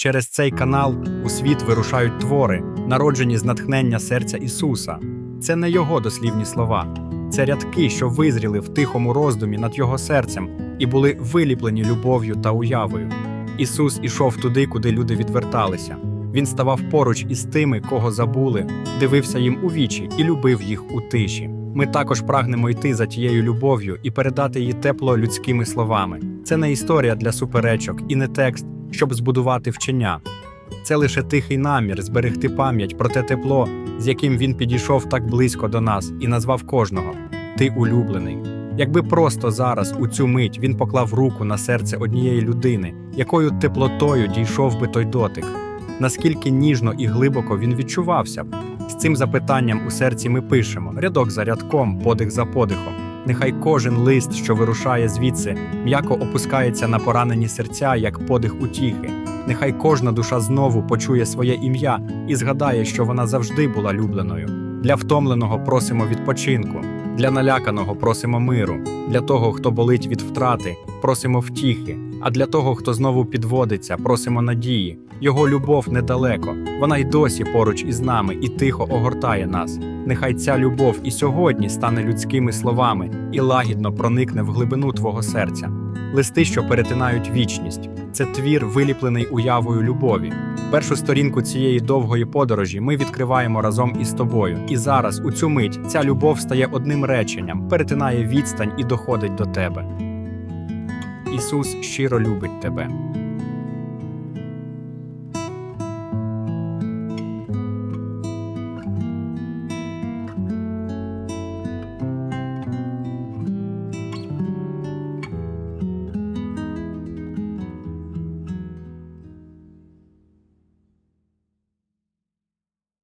Через цей канал у світ вирушають твори, народжені з натхнення серця Ісуса. Це не його дослівні слова, це рядки, що визріли в тихому роздумі над його серцем і були виліплені любов'ю та уявою. Ісус ішов туди, куди люди відверталися. Він ставав поруч із тими, кого забули, дивився їм у вічі і любив їх у тиші. Ми також прагнемо йти за тією любов'ю і передати її тепло людськими словами. Це не історія для суперечок і не текст, щоб збудувати вчення. Це лише тихий намір зберегти пам'ять про те тепло, з яким він підійшов так близько до нас і назвав кожного Ти улюблений. Якби просто зараз, у цю мить, він поклав руку на серце однієї людини, якою теплотою дійшов би той дотик, наскільки ніжно і глибоко він відчувався б. З цим запитанням у серці ми пишемо рядок за рядком, подих за подихом. Нехай кожен лист, що вирушає звідси, м'яко опускається на поранені серця, як подих утіхи. Нехай кожна душа знову почує своє ім'я і згадає, що вона завжди була любленою. Для втомленого просимо відпочинку, для наляканого просимо миру, для того, хто болить від втрати, просимо втіхи, а для того, хто знову підводиться, просимо надії. Його любов недалеко, вона й досі поруч із нами і тихо огортає нас. Нехай ця любов і сьогодні стане людськими словами і лагідно проникне в глибину твого серця. Листи, що перетинають вічність, це твір, виліплений уявою любові. Першу сторінку цієї довгої подорожі ми відкриваємо разом із тобою. І зараз, у цю мить, ця любов стає одним реченням, перетинає відстань і доходить до тебе. Ісус щиро любить тебе.